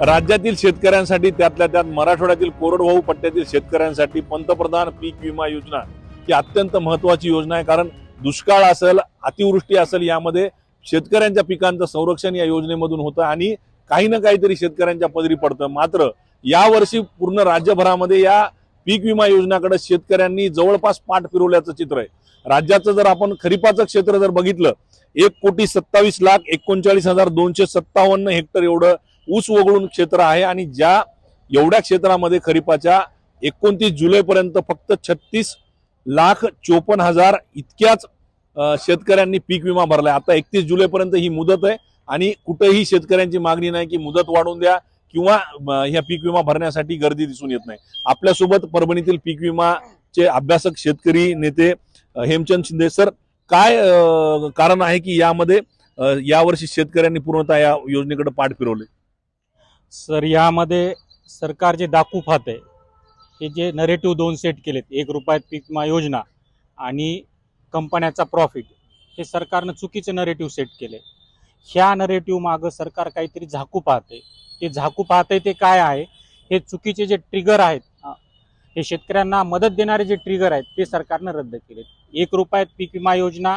राज्यातील शेतकऱ्यांसाठी त्यातल्या त्यात मराठवाड्यातील कोरडवाहू पट्ट्यातील शेतकऱ्यांसाठी पंतप्रधान पीक विमा योजना ही अत्यंत महत्वाची योजना आहे. कारण दुष्काळ असेल अतिवृष्टी असेल यामध्ये शेतकऱ्यांच्या पिकांचं संरक्षण या योजनेमधून होतं आणि काही ना काहीतरी शेतकऱ्यांच्या पदरी पडतं. मात्र यावर्षी पूर्ण राज्यभरामध्ये या पीक विमा योजनाकडे शेतकऱ्यांनी जवळपास पाठ फिरवल्याचं चित्र आहे. राज्याचं जर आपण खरीपाचं क्षेत्र जर बघितलं एक कोटी सत्तावीस लाख एकोणचाळीस हजार दोनशे सत्तावन्न हेक्टर एवढं ऊस वगळून क्षेत्र आहे आणि ज्या एवढ्या क्षेत्रामध्ये खरीपाच्या एकोणतीस जुलैपर्यंत फक्त छत्तीस लाख चोपन्न हजार इतक्याच शेतकऱ्यांनी पीक विमा भरलाय. आता एकतीस जुलैपर्यंत ही मुदत आहे आणि कुठेही शेतकऱ्यांची मागणी नाही की मुदत वाढवून द्या किंवा ह्या पीक विमा भरण्यासाठी गर्दी दिसून येत नाही. आपल्यासोबत परभणीतील पीक विमाचे अभ्यासक शेतकरी नेते हेमचंद शिंदे सर काय कारण आहे की यामध्ये यावर्षी शेतकऱ्यांनी पूर्णतः या योजनेकडे पाठ फिरवले सर यामध्ये सरकार जे दाखू पाहत आहे हे जे नरेटिव्ह दोन सेट केलेत एक रुपयात पीक विमा योजना आणि कंपन्याचा प्रॉफिट हे सरकारनं चुकीचे नरेटिव्ह सेट केले. ह्या नरेटिव्ह मागं सरकार काहीतरी झाकू पाहते. ते झाकू पाहते ते काय आहे? हे चुकीचे जे ट्रिगर आहेत हे शेतकऱ्यांना मदत देणारे जे ट्रिगर आहेत ते सरकारनं रद्द केलेत. एक रुपयात पीक विमा योजना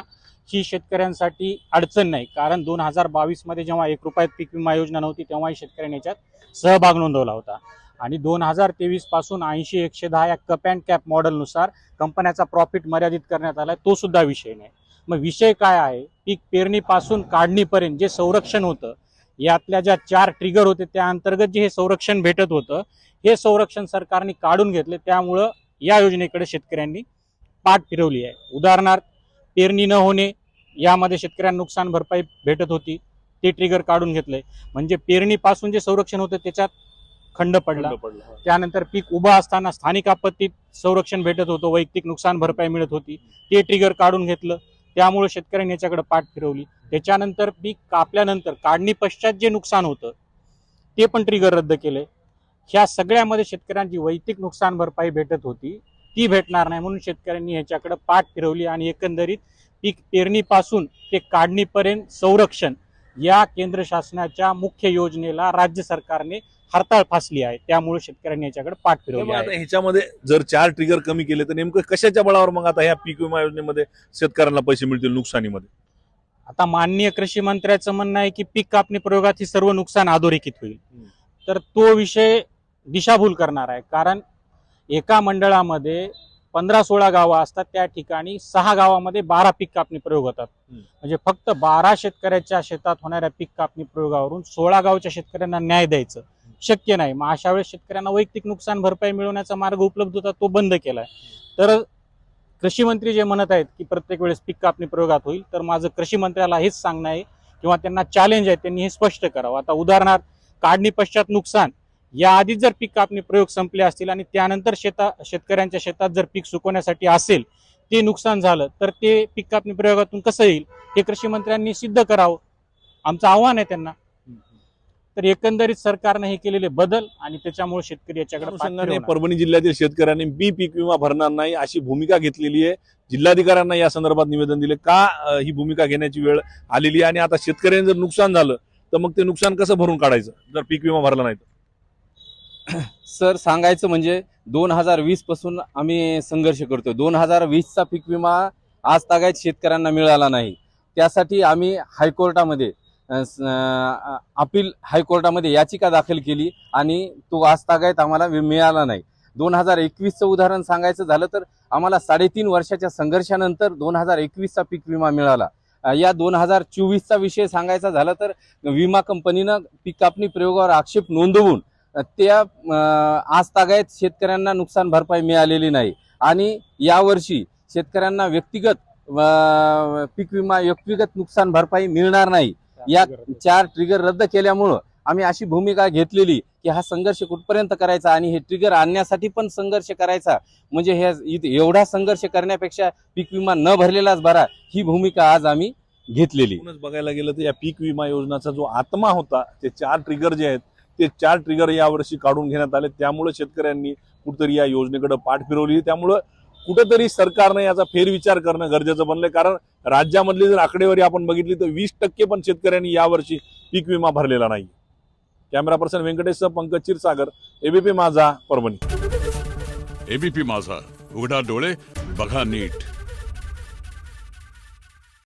ही शेतकऱ्यांसाठी अडचण नाही. कारण दोन हजार बावीसमध्ये जेव्हा एक रुपयात पीक विमा योजना नव्हती तेव्हाही शेतकऱ्यांनी याच्यात सहभाग नोंदवला होता. आणि दोन हजार तेवीसपासून ऐंशी एकशे दहा या कप अँड कॅप मॉडेलनुसार कंपन्याचा प्रॉफिट मर्यादित करण्यात आला तो सुद्धा विषय नाही. मग विषय काय आहे? पीक पेरणीपासून काढणीपर्यंत जे संरक्षण होतं यातल्या ज्या चार ट्रिगर होते त्या अंतर्गत जे हे संरक्षण भेटत होतं हे संरक्षण सरकारने काढून घेतले. त्यामुळं या योजनेकडे शेतकऱ्यांनी पाठ फिरवली आहे. उदाहरणार्थ पेरणी न होणे यामध्ये शेतकऱ्यांना नुकसान भरपाई भेटत होती ते ट्रिगर काढून घेतलंय म्हणजे पेरणीपासून जे संरक्षण होतं त्याच्यात खंड पडला. त्यानंतर पीक उभं असताना स्थानिक आपत्तीत संरक्षण भेटत होतं वैयक्तिक नुकसान भरपाई मिळत होती. ते ट्रिगर काढून घेतलं. त्यामुळे शेतकऱ्यांनी याच्याकडे पाठ फिरवली. त्याच्यानंतर पीक कापल्यानंतर काढणी पश्चात जे नुकसान होतं ते पण ट्रिगर रद्द केले. ह्या सगळ्यामध्ये शेतकऱ्यांची वैयक्तिक नुकसान भरपाई भेटत होती. ती भेटणार नाही. म्हणून शेतकऱ्यांनी ह्याच्याकडे पाठ फिरवली आणि एकंदरीत पीक पेरणीपासून ते काढणीपर्यंत संरक्षण या केंद्र शासनाच्या मुख्य योजनेला राज्य सरकारने हरताळ फासली आहे. त्यामुळे शेतकऱ्यांनी याच्याकडे पाठ फिरवली आहे. आता ह्याच्यामध्ये जर चार ट्रिगर कमी केले तर नेमकं कशाच्या बळावर मग आता ह्या पीक विमा योजनेमध्ये शेतकऱ्यांना पैसे मिळतील नुकसानीमध्ये? आता माननीय कृषी मंत्र्याचं म्हणणं आहे की पीक कापणी प्रयोगात ही सर्व नुकसान अधोरेखित होईल. तर तो विषय दिशाभूल करणार आहे. कारण एका मंडळामध्ये पंधरा सोळा गावं असतात त्या ठिकाणी सहा गावामध्ये बारा पीक कापणी प्रयोग होतात. म्हणजे फक्त बारा शेतकऱ्याच्या शेतात होणाऱ्या पीक कापणी प्रयोगावरून सोळा गावच्या शेतकऱ्यांना न्याय द्यायचं. शक्य नाही. मग अशा वेळेस शेतकऱ्यांना वैयक्तिक नुकसान भरपाई मिळवण्याचा मार्ग उपलब्ध होता तो बंद केलाय. तर कृषी मंत्री जे म्हणत आहेत की प्रत्येक वेळेस पीक कापणी प्रयोगात होईल तर माझं कृषी मंत्र्याला हेच सांगणं आहे किंवा त्यांना चॅलेंज आहे त्यांनी हे स्पष्ट करावं. आता उदाहरणार्थ काढणी पश्चात नुकसान. या आधीच जर पीक कापणी प्रयोग संपले असतील आणि त्यानंतर शेता शेतकऱ्यांच्या शेतात जर पीक सुकवण्यासाठी असेल ते नुकसान झालं तर ते पीक कापणी प्रयोगातून कसं येईल हे कृषी मंत्र्यांनी सिद्ध करावं. आमचं आव्हान आहे त्यांना. तर एकंदरीत सरकारने हे केलेले बदल आणि त्याच्यामुळे शेतकरी याच्याकडे. परभणी जिल्ह्यातील शेतकऱ्यांनी बी पीक विमा भरणार नाही अशी भूमिका घेतलेली आहे. जिल्हाधिकाऱ्यांना या संदर्भात निवेदन दिले. का ही भूमिका घेण्याची वेळ आलेली आहे? आणि आता शेतकऱ्यांनी जर नुकसान झालं तर मग ते नुकसान कसं भरून काढायचं जर पीक विमा भरला नाही तर? सर सांगायचं म्हणजे दोन हजार वीसपासून आम्ही संघर्ष करतोय. दोन हजार वीसचा पीक विमा आज तागायत शेतकऱ्यांना मिळाला नाही. त्यासाठी आम्ही हायकोर्टामध्ये स- अपील हायकोर्टामध्ये याचिका दाखल केली आणि तो आज तागायत आम्हाला मिळाला नाही. दोन हजार एकवीसचं उदाहरण सांगायचं झालं तर आम्हाला साडेतीन वर्षाच्या संघर्षानंतर दोन हजार एकवीसचा पीक विमा मिळाला. या दोन हजार चोवीसचा विषय सांगायचा झाला तर विमा कंपनीनं पीक कापणी प्रयोगावर आक्षेप नोंदवून त्या आज तागायत शेतकऱ्यांना नुकसान भरपाई मिळालेली नाही. आणि यावर्षी शेतकऱ्यांना व्यक्तिगत पीक विमा व्यक्तिगत नुकसान भरपाई मिळणार नाही. या चार ट्रिगर रद्द केल्यामुळं आम्ही अशी भूमिका घेतलेली की हा संघर्ष कुठपर्यंत करायचा आणि हे ट्रिगर आणण्यासाठी पण संघर्ष करायचा. म्हणजे हे एवढा संघर्ष करण्यापेक्षा पीक विमा न भरलेलाच भरा ही भूमिका आज आम्ही घेतलेली. बघायला गेलं तर या पीक विमा योजनाचा जो आत्मा होता ते चार ट्रिगर जे आहेत ते चार ट्रिगर यावर्षी काढून घेण्यात आले. त्यामुळे शेतकऱ्यांनी कुठेतरी या योजनेकडे पाठ फिरवली. त्यामुळं कुठेतरी सरकारनं याचा फेरविचार करणं गरजेचं बनलंय. कारण राज्यामधली जर आकडेवारी आपण बघितली तर वीस टक्के पण शेतकऱ्यांनी यावर्षी पीक विमा भरलेला नाही कॅमेरा पर्सन व्यंकटेशसह पंकज क्षीरसागर एबीपी माझा परभणी. एबीपी माझा उघडा डोळे बघा नीट.